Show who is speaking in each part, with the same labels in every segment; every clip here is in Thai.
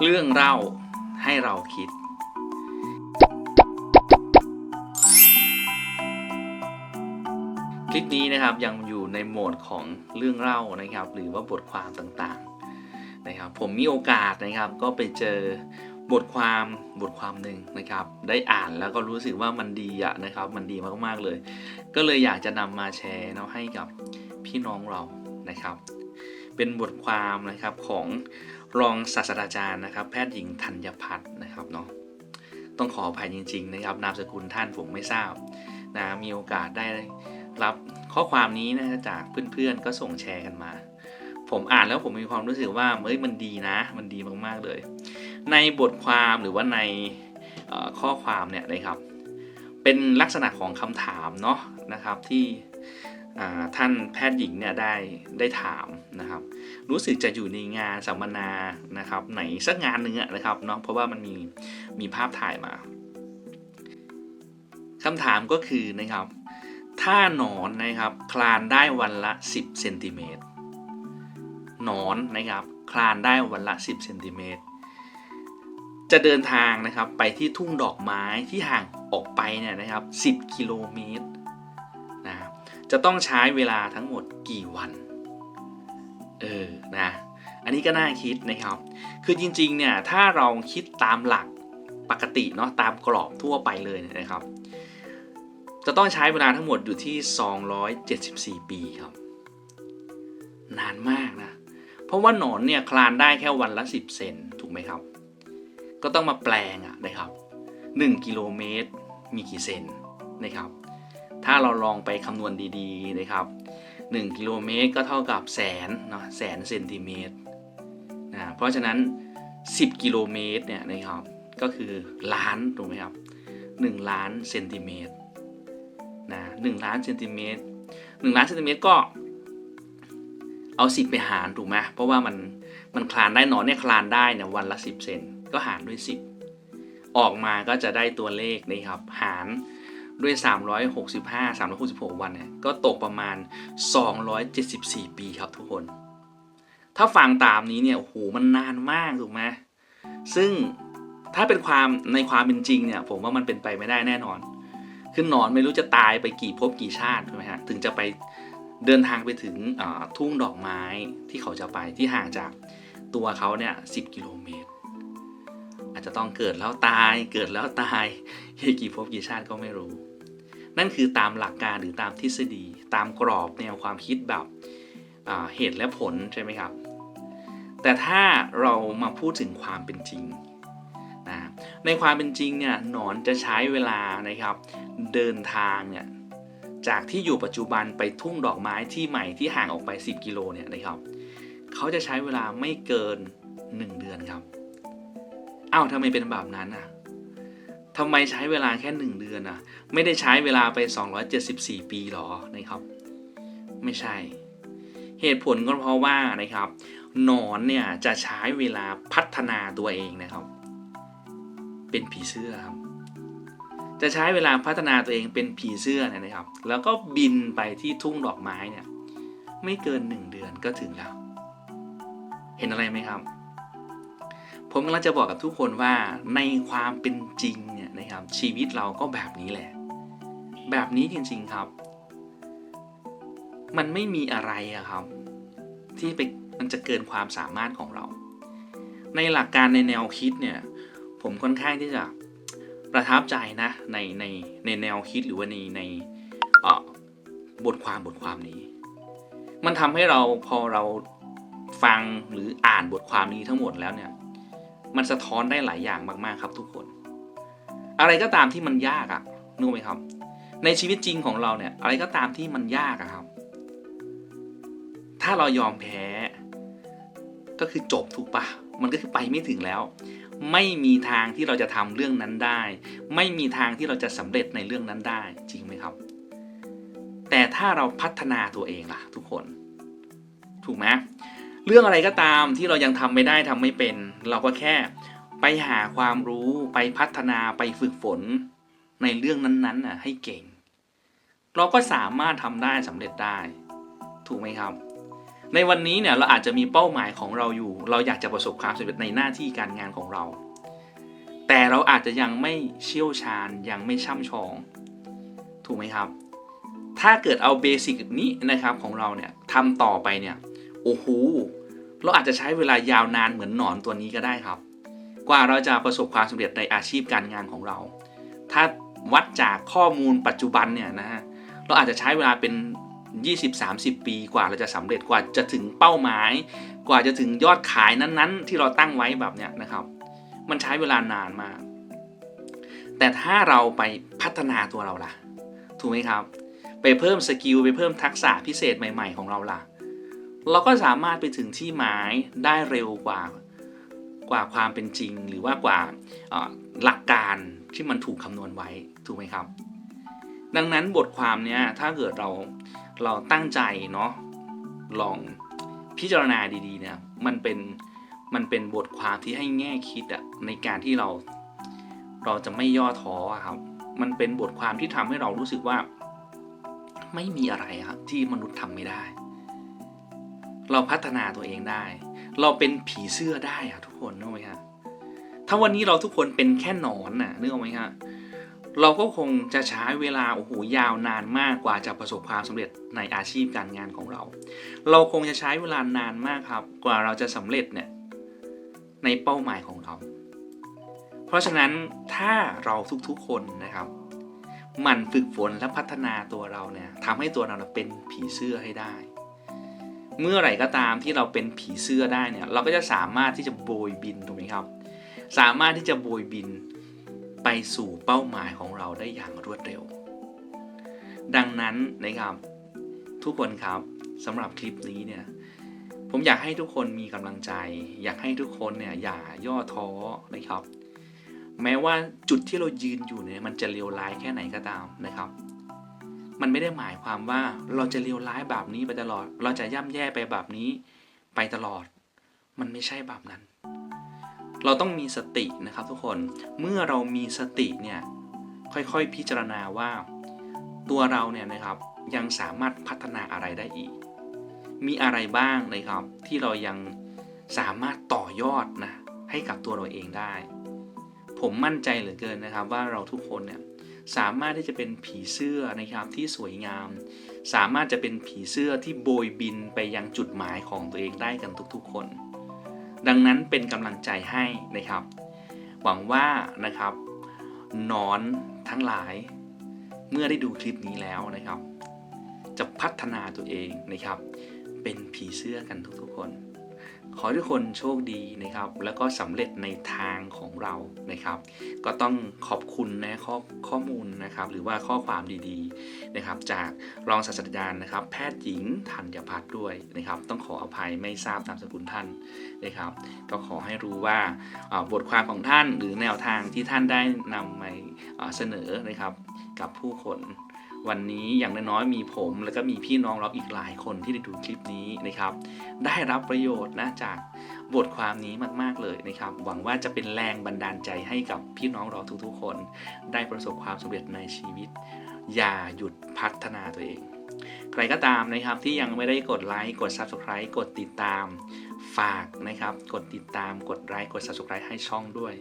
Speaker 1: เรื่องเล่าให้เราคิด คลิปนี้นะครับยังอยู่ในโหมดของเรื่องเล่านะครับ หรือว่าบทความต่างๆนะครับ ผมมีโอกาสนะครับก็ไปเจอบทความบทความหนึ่งนะครับ ได้อ่านแล้วก็รู้สึกว่ามันดีอะนะครับ มันดีมากๆเลย ก็เลยอยากจะนำมาแชร์เนาะให้กับพี่น้องเรานะครับ เป็นบทความนะครับของ รองศาสตราจารย์นะครับ แพทย์หญิงธัญพัฒน์นะครับเนาะต้องขออภัยจริง ๆ นะครับ นามสกุลท่านผมไม่ทราบนะมีโอกาสได้รับข้อความนี้นะจากเพื่อนๆก็ส่งแชร์กันมา ผมอ่านแล้วผมมีความรู้สึกว่าเฮ้ยมันดีนะ มันดีมากๆเลย ในบทความหรือว่าในข้อความเนี่ยนะครับ เป็นลักษณะของคำถามเนาะนะครับที่ ท่านแพทย์หญิงเนี่ยได้ได้ถามนะครับ รู้สึกจะอยู่ในงานสัมมนานะครับไหนสักงานหนึ่งอะนะครับเนาะเพราะว่ามันมีมีภาพถ่ายมาคำถามก็คือนะครับ ถ้าหนอนนะครับคลานได้วันละ 10เซนติเมตรหนอนนะครับคลานได้วันละ 10เซนติเมตรจะเดินทางนะครับไปที่ทุ่งดอกไม้ที่ห่างออกไปเนี่ยนะครับ 10 กิโลเมตร จะต้องใช้เวลาทั้งหมดกี่วัน เออ นะ อันนี้ก็น่าคิดนะครับ คือจริงๆ เนี่ย ถ้าเราคิดตามหลักปกติเนาะ ตามกรอบทั่วไปเลยเนี่ยนะครับ จะต้องใช้เวลาทั้งหมดอยู่ที่ 274 ปีครับ นานมากนะ เพราะว่าหนอนเนี่ยคลานได้แค่วันละ 10 เซน ถูกไหมครับ ก็ต้องมาแปลงอะนะครับ 1 กิโลเมตรมีกี่เซนนะครับ ถ้าเราลองไปคำนวณดีๆนะครับ1กิโลเมตรก็เท่ากับแสนเนาะแสนเซนติเมตรนะเพราะฉะนั้น 10 กิโลเมตรเนี่ยนะครับก็คือล้านถูกไหมครับ1ล้านเซนติเมตรนะ1ล้านเซนติเมตร1ล้านเซนติเมตรก็เอา 10 ไปหารถูกไหมเพราะว่ามันมันคลานได้หนอนเนี่ยคลานได้เนี่ยวันละ 10 เซนก็หารด้วย 10 ออกมาก็จะได้ตัวเลขนะครับหาร ด้วย 365 366 วันเนี่ยก็ตกประมาณ 274 ปีครับทุกคน ถ้าฟังตามนี้เนี่ยโอ้โหมันนานมากถูกไหมซึ่งถ้าเป็นความในความเป็นจริงเนี่ย ผมว่ามันเป็นไปไม่ได้แน่นอน คือหนอนไม่รู้จะตายไปกี่ภพกี่ชาติถูกไหมฮะถึงจะไปเดินทางไปถึงทุ่งดอกไม้ที่เขาจะไปที่ห่างจากตัวเขาเนี่ย10กิโลเมตร อาจจะต้องเกิดแล้วตายเกิดแล้วตายกี่ภพกี่ชาติก็ไม่รู้ นั่นคือตามหลักการหรือตามทฤษฎี ตามกรอบแนวความคิดแบบเหตุและผลใช่ไหมครับ แต่ถ้าเรามาพูดถึงความเป็นจริงนะในความเป็นจริงเนี่ยหนอนจะใช้เวลานะครับ เดินทางเนี่ยจากที่อยู่ปัจจุบันไปทุ่งดอกไม้ที่ใหม่ที่ห่างออกไป 10 กิโลเนี่ยนะครับเขาจะใช้เวลาไม่เกิน 1 เดือนครับอ้าวทำไมเป็นแบบนั้นอะ ทำไมใช้เวลาแค่ 1 เดือนอะไม่ได้ใช้เวลาไป 274 ปีหรอนะครับ ไม่ใช่ เหตุผลก็เพราะว่านะครับหนอนเนี่ยจะใช้เวลาพัฒนาตัวเองนะครับ เป็นผีเสื้อครับจะใช้เวลาพัฒนาตัวเองเป็นผีเสื้อนะครับ แล้วก็บินไปที่ทุ่งดอกไม้เนี่ยไม่เกินหนึ่งเดือนก็ถึงแล้ว เห็นอะไรไหมครับ ผมกำลังจะบอกกับทุกคนว่าในความเป็นจริง นะครับ ชีวิตเราก็แบบนี้แหละ แบบนี้จริงๆครับ มันไม่มีอะไรอะครับ ที่ไปมันจะเกินความสามารถของเรา ในหลักการในแนวคิดเนี่ย ผมค่อนข้างที่จะประทับใจนะในในในแนวคิดหรือว่าในในบทความบทความนี้ มันทำให้เราพอเราฟังหรืออ่านบทความนี้ทั้งหมดแล้วเนี่ย มันสะท้อนได้หลายอย่างมากๆครับทุกคน อะไรก็ตามที่มันยากอะนึกไหมครับ ในชีวิตจริงของเราเนี่ย อะไรก็ตามที่มันยากอะครับ ถ้าเรายอมแพ้ ก็คือจบถูกปะมันก็คือไปไม่ถึงแล้ว ไม่มีทางที่เราจะทำเรื่องนั้นได้ ไม่มีทางที่เราจะสำเร็จในเรื่องนั้นได้ จริงไหมครับ แต่ถ้าเราพัฒนาตัวเองล่ะ ทุกคน ถูกไหมเรื่องอะไรก็ตามที่เรายังทำไม่ได้ทำไม่เป็น เราก็แค่ ไปหาความรู้ไปพัฒนาไปฝึกฝนในเรื่องนั้นๆน่ะให้เก่ง เราก็สามารถทำได้สำเร็จได้ ถูกไหมครับ ในวันนี้เนี่ยเราอาจจะมีเป้าหมายของเราอยู่ เราอยากจะประสบความสำเร็จในหน้าที่การงานของเรา แต่เราอาจจะยังไม่เชี่ยวชาญยังไม่ช่ำชอง ถูกไหมครับ ถ้าเกิดเอาเบสิกนี้นะครับของเราเนี่ยทำต่อไปเนี่ยโอ้โหเราอาจจะใช้เวลายาวนานเหมือนหนอนตัวนี้ก็ได้ครับ กว่าเราจะประสบความสำเร็จในอาชีพการงานของเรา ถ้าวัดจากข้อมูลปัจจุบันเนี่ยนะฮะเราอาจจะใช้เวลาเป็น 20-30 ปีกว่าเราจะสำเร็จกว่าจะถึงเป้าหมาย กว่าจะถึงยอดขายนั้นๆ ที่เราตั้งไว้แบบเนี้ยนะครับ มันใช้เวลานานมาก แต่ถ้าเราไปพัฒนาตัวเราล่ะ ถูกไหมครับ ไปเพิ่มสกิลไปเพิ่มทักษะพิเศษใหม่ ๆ ของเราล่ะ เราก็สามารถไปถึงที่หมายได้เร็วกว่า ว่าความเป็นจริง หรือว่ากว่าหลักการที่มันถูกคำนวณไว้ถูกไหมครับ ดังนั้นบทความเนี้ยถ้าเกิดเราเราตั้งใจเนาะลองพิจารณาดีๆเนี่ยมันเป็นมันเป็นบทความที่ให้แง่คิดอะในการที่เราเราจะไม่ย่อท้อครับ มันเป็นบทความที่ทำให้เรารู้สึกว่า ไม่มีอะไรครับที่มนุษย์ทำไม่ได้ เราพัฒนาตัวเองได้ เราเป็นผีเสื้อได้อะทุกคนนึกออกไหมครับถ้าวันนี้เราทุกคนเป็นแค่หนอนน่ะนึกออกไหมครับเราก็คงจะใช้เวลาโอ้โหยาวนานมากกว่าจะประสบความสำเร็จในอาชีพการงานของเรา เราคงจะใช้เวลานานมากครับ กว่าเราจะสำเร็จเนี่ยในเป้าหมายของเรา เพราะฉะนั้นถ้าเราทุกๆคนนะครับหมันฝึกฝนและพัฒนาตัวเราเนี่ยทำให้ตัวเราเป็นผีเสื้อให้ได้ เมื่อไหร่ก็ตามที่เราเป็นผีเสื้อได้เนี่ยเราก็จะสามารถที่จะโบยบินถูกไหมครับ สามารถที่จะโบยบินไปสู่เป้าหมายของเราได้อย่างรวดเร็ว ดังนั้นนะครับทุกคนครับสำหรับคลิปนี้เนี่ยผมอยากให้ทุกคนมีกำลังใจ อยากให้ทุกคนเนี่ยอย่าย่อท้อนะครับ แม้ว่าจุดที่เรายืนอยู่เนี่ยมันจะเลวร้ายแค่ไหนก็ตามนะครับ มันไม่ได้หมายความว่าเราจะเลวร้ายแบบนี้ไปตลอด เราจะย่ำแย่ไปแบบนี้ไปตลอด มันไม่ใช่แบบนั้น เราต้องมีสตินะครับทุกคน เมื่อเรามีสติเนี่ยค่อยๆพิจารณาว่า ตัวเราเนี่ยนะครับยังสามารถพัฒนาอะไรได้อีก มีอะไรบ้างนะครับที่เรายังสามารถต่อยอดนะให้กับตัวเราเองได้ ผมมั่นใจเหลือเกินนะครับว่าเราทุกคนเนี่ยสามารถที่จะเป็นผีเสื้อนะครับที่สวยงาม สามารถจะเป็นผีเสื้อที่โบยบินไปยังจุดหมายของตัวเองได้กันทุกๆคน ดังนั้นเป็นกำลังใจให้นะครับ หวังว่านะครับนอนทั้งหลาย เมื่อได้ดูคลิปนี้แล้วนะครับ จะพัฒนาตัวเองนะครับ เป็นผีเสื้อกันทุกๆคน ขอทุกคนโชคดีนะครับ แล้วก็สำเร็จในทางของเรานะครับ ก็ต้องขอบคุณนะข้อข้อมูลนะครับ หรือว่าข้อความดีๆนะครับ จากรองศาสตราจารย์นะครับ แพทย์หญิงธัญพัฒน์ด้วยนะครับ ต้องขออภัยไม่ทราบนามสกุลท่านนะครับ ก็ขอให้รู้ว่าบทความของท่านหรือแนวทางที่ท่านได้นำมาเสนอนะครับ กับผู้คน วันนี้อย่างน้อยๆมีผมแล้วก็มีพี่น้องเราอีกหลายคนที่ได้ดูคลิปนี้นะครับ ได้รับประโยชน์นะจากบทความนี้มากๆเลยนะครับ หวังว่าจะเป็นแรงบันดาลใจให้กับพี่น้องเราทุกๆคน ได้ประสบความสำเร็จในชีวิต อย่าหยุดพัฒนาตัวเอง ใครก็ตามนะครับที่ยังไม่ได้กดไลค์กด Subscribe กดติดตามฝากนะครับ กดติดตามกดไลค์กด Subscribe ให้ช่องด้วย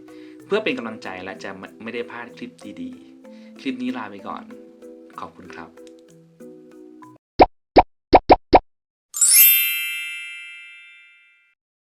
Speaker 1: เพื่อเป็นกำลังใจและจะไม่ได้พลาดคลิปดีๆ คลิปนี้ลาไปก่อน ขอบคุณครับ